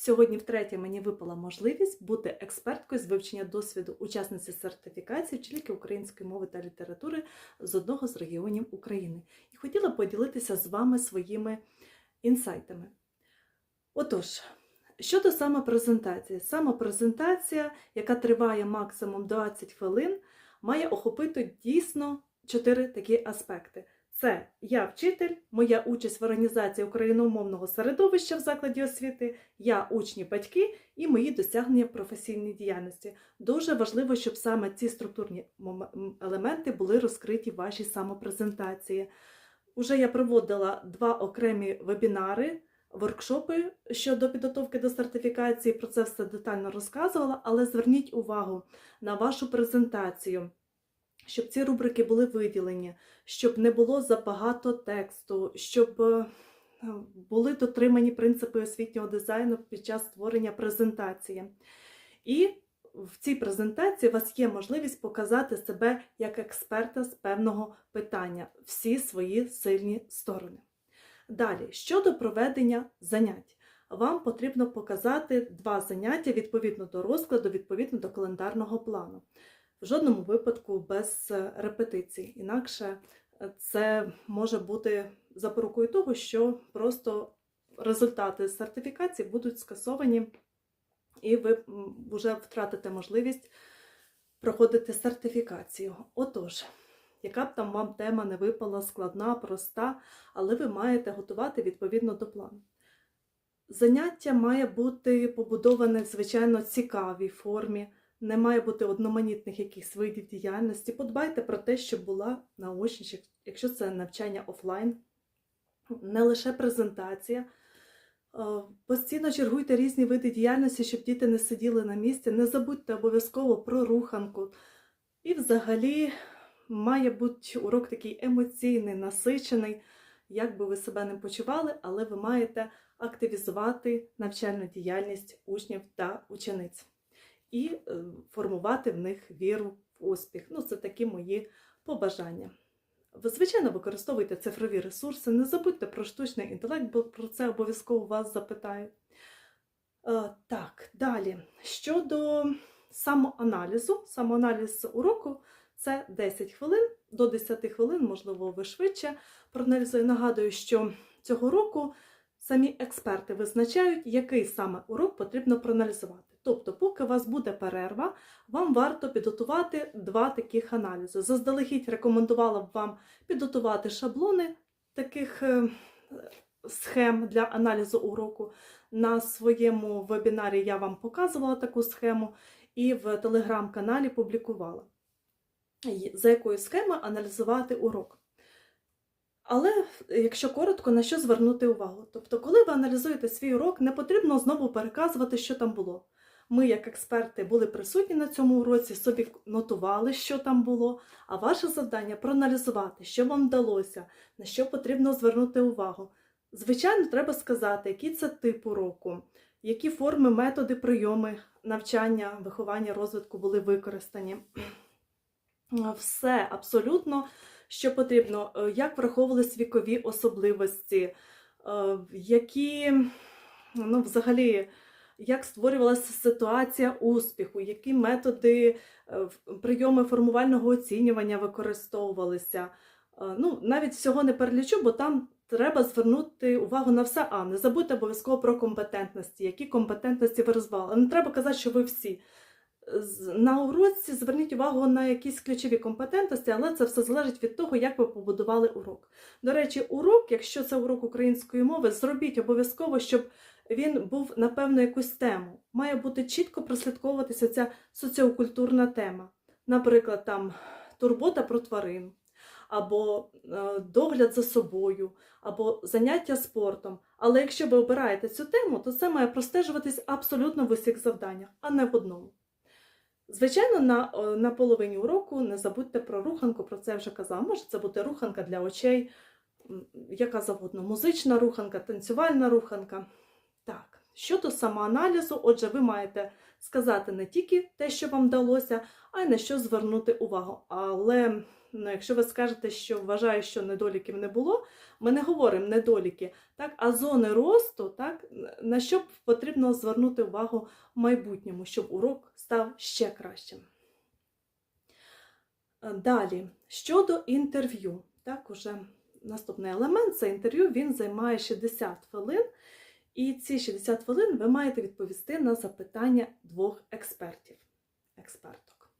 Сьогодні, втретє, мені випала можливість бути експерткою з вивчення досвіду учасниці сертифікації вчительки української мови та літератури з одного з регіонів України. І хотіла поділитися з вами своїми інсайтами. Отож, щодо самопрезентації. Самопрезентація, яка триває максимум 20 хвилин, має охопити дійсно чотири такі аспекти. Це я вчитель, моя участь в організації україномовного середовища в закладі освіти, я учні, батьки і мої досягнення в професійній діяльності. Дуже важливо, щоб саме ці структурні елементи були розкриті в вашій самопрезентації. Уже я проводила два окремі вебінари, воркшопи щодо підготовки до сертифікації. Про це все детально розказувала, але зверніть увагу на вашу презентацію щоб ці рубрики були виділені, щоб не було забагато тексту, щоб е, були дотримані принципи освітнього дизайну під час створення презентації. І в цій презентації у вас є можливість показати себе як експерта з певного питання, всі свої сильні сторони. Далі, щодо проведення занять. Вам потрібно показати два заняття відповідно до розкладу, відповідно до календарного плану в жодному випадку без е, репетицій. Інакше е, це може бути запорукою того, що просто результати сертифікації будуть скасовані, і ви вже втратите можливість проходити сертифікацію. Отож, яка б там вам тема не випала складна, проста, але ви маєте готувати відповідно до плану. Заняття має бути побудоване в звичайно цікавій формі не має бути одноманітних якихось видів діяльності. Подбайте про те, щоб була наочність, якщо це навчання офлайн, не лише презентація. Е, Постійно чергуйте різні види діяльності, щоб діти не сиділи на місці. Не забудьте обов'язково про руханку. І взагалі має бути урок такий емоційний, насичений, як би ви себе не почували, але ви маєте активізувати навчальну діяльність учнів та учениць і е, формувати в них віру в успіх. Ну, це такі мої побажання. Ви, звичайно, використовуйте цифрові ресурси, не забудьте про штучний інтелект, бо про це обов'язково вас запитають. Е, Так, далі. Щодо самоаналізу, самоаналіз уроку це 10 хвилин, до 10 хвилин, можливо, ви швидше проаналізую. Нагадую, що цього року самі експерти визначають, який саме урок потрібно проаналізувати. Тобто, поки у вас буде перерва, вам варто підготувати два таких аналізи. Заздалегідь рекомендувала б вам підготувати шаблони таких е, схем для аналізу уроку. На своєму вебінарі я вам показувала таку схему і в телеграм-каналі публікувала, за якою схемою аналізувати урок. Але якщо коротко, на що звернути увагу? Тобто, коли ви аналізуєте свій урок, не потрібно знову переказувати, що там було. Ми, як експерти, були присутні на цьому уроці, собі нотували, що там було. А ваше завдання проаналізувати, що вам вдалося, на що потрібно звернути увагу. Звичайно, треба сказати, який це тип уроку, які форми, методи, прийоми навчання, виховання, розвитку були використані. Все абсолютно, що потрібно, Е, як враховувались вікові особливості, е, які, ну, взагалі, як створювалася ситуація успіху, які методи, е, прийоми формувального оцінювання використовувалися. Е, Ну, навіть всього не перелічу, бо там треба звернути увагу на все. А не забудьте обов'язково про компетентності, які компетентності ви розвивали. Не треба казати, що ви всі. На уроці зверніть увагу на якісь ключові компетентності, але це все залежить від того, як ви побудували урок. До речі, урок, якщо це урок української мови, зробіть обов'язково, щоб він був на певну якусь тему. Має бути чітко прослідковуватися ця соціокультурна тема. Наприклад, там турбота про тварин, або е, догляд за собою, або заняття спортом. Але якщо ви обираєте цю тему, то це має простежуватись абсолютно в усіх завданнях, а не в одному. Звичайно, на, е, на половині уроку не забудьте про руханку, про це я вже казала. Може це бути руханка для очей, яка завгодно, музична руханка, танцювальна руханка. Щодо самоаналізу, отже, ви маєте сказати не тільки те, що вам вдалося, а й на що звернути увагу. Але ну, якщо ви скажете, що вважаю, що недоліків не було, Ми не говоримо недоліки, так, а зони росту, так, на що потрібно звернути увагу в майбутньому, щоб урок став ще кращим. Далі, щодо інтерв'ю, так, уже наступний елемент це інтерв'ю, він займає 60 хвилин. І ці 60 хвилин ви маєте відповісти на запитання двох експертів, експерток.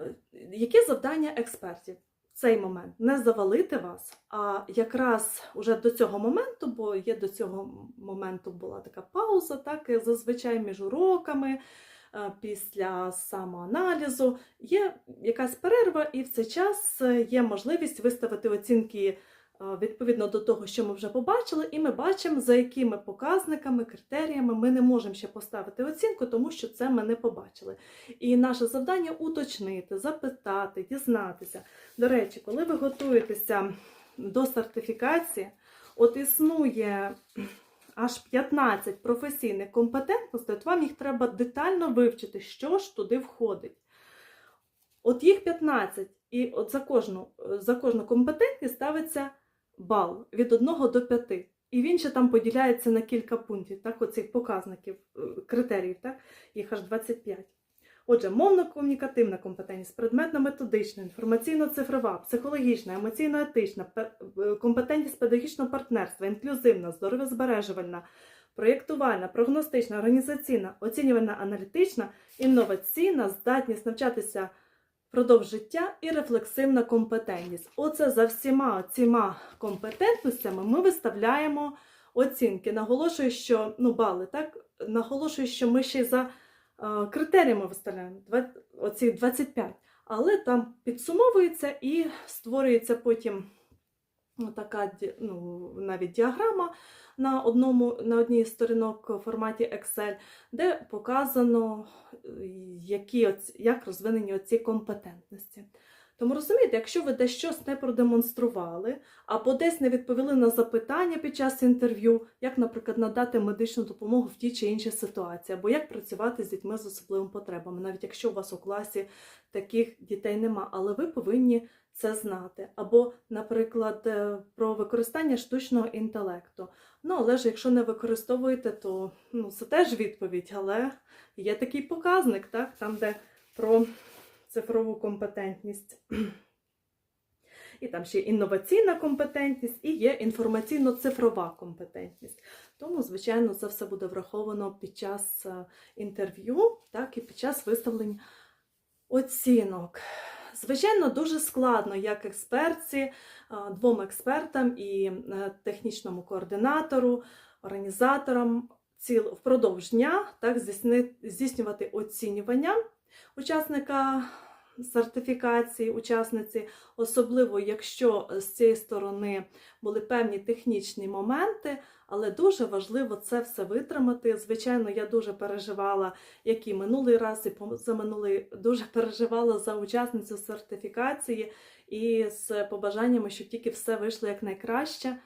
Е, Яке завдання експертів? В цей момент не завалити вас, а якраз уже до цього моменту, бо є до цього моменту була така пауза, так зазвичай між уроками, е, після самоаналізу, є якась перерва, і в цей час е, є можливість виставити оцінки відповідно до того, що ми вже побачили, і ми бачимо, за якими показниками, критеріями ми не можемо ще поставити оцінку, тому що це ми не побачили. І наше завдання уточнити, запитати, дізнатися. До речі, коли ви готуєтеся до сертифікації, от існує аж 15 професійних компетентностей, от вам їх треба детально вивчити, що ж туди входить. От їх 15, і от за кожну, за кожну компетентність ставиться бал від 1 до 5. І він ще там поділяється на кілька пунктів, так, оцих показників, е, критеріїв, так, їх аж 25. Отже, мовно-комунікативна компетентність, предметно-методична, інформаційно-цифрова, психологічна, емоційно-етична, е, компетентність педагогічного партнерства, інклюзивна, здоров'язбережувальна, проєктувальна, прогностична, організаційна, оцінювальна, аналітична, інноваційна, здатність навчатися впродовж життя і рефлексивна компетентність. Оце за всіма цими компетентностями ми виставляємо оцінки. Наголошую, що ну, бали, так? Наголошую, що ми ще й за е, критеріями виставляємо оці 25. Але там підсумовується і створюється потім така ну, навіть діаграма на, одному, на одній з сторінок в форматі Excel, де показано, е, які, оці- як розвинені оці компетентності. Тому розумієте, якщо ви десь щось не продемонстрували, або десь не відповіли на запитання під час інтерв'ю, як, наприклад, надати медичну допомогу в тій чи іншій ситуації, або як працювати з дітьми з особливими потребами, навіть якщо у вас у класі таких дітей нема, але ви повинні це знати. Або, наприклад, е, про використання штучного інтелекту. Ну, але ж якщо не використовуєте, то ну, це теж відповідь, але є такий показник, так, там, де про цифрову компетентність. І там ще інноваційна компетентність і є інформаційно-цифрова компетентність. Тому, звичайно, це все буде враховано під час е, інтерв'ю, так і під час виставлення оцінок. Звичайно, дуже складно як експертці, е, двом експертам і е, технічному координатору, організаторам ціл впродовж дня так, здійснювати оцінювання учасника сертифікації, учасниці, особливо якщо з цієї сторони були певні технічні моменти, але дуже важливо це все витримати. Звичайно, я дуже переживала, як і минулий раз, і позаминулий, дуже переживала за учасницю сертифікації і з побажаннями, щоб тільки все вийшло якнайкраще.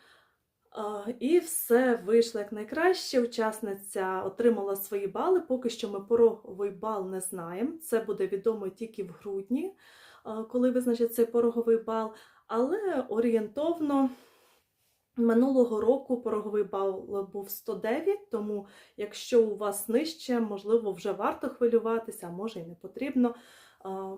А, І все вийшло як найкраще. Учасниця отримала свої бали. Поки що ми пороговий бал не знаємо. Це буде відомо тільки в грудні, коли визначить цей пороговий бал. Але орієнтовно минулого року пороговий бал був 109, тому якщо у вас нижче, можливо, вже варто хвилюватися, а може і не потрібно.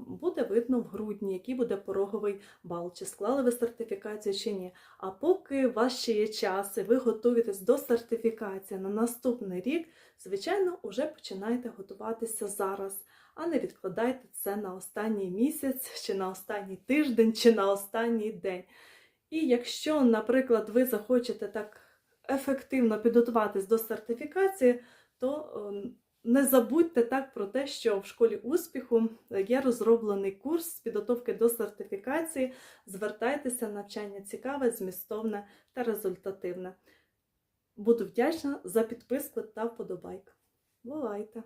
Буде видно в грудні, який буде пороговий бал, чи склали ви сертифікацію, чи ні. А поки у вас ще є час, і ви готуєтесь до сертифікації на наступний рік, звичайно, вже починайте готуватися зараз, а не відкладайте це на останній місяць, чи на останній тиждень, чи на останній день. І якщо, наприклад, ви захочете так ефективно підготуватись до сертифікації, то ем, не забудьте так про те, що в школі успіху є розроблений курс з підготовки до сертифікації. Звертайтеся, навчання цікаве, змістовне та результативне. Буду вдячна за підписку та вподобайку. Бувайте!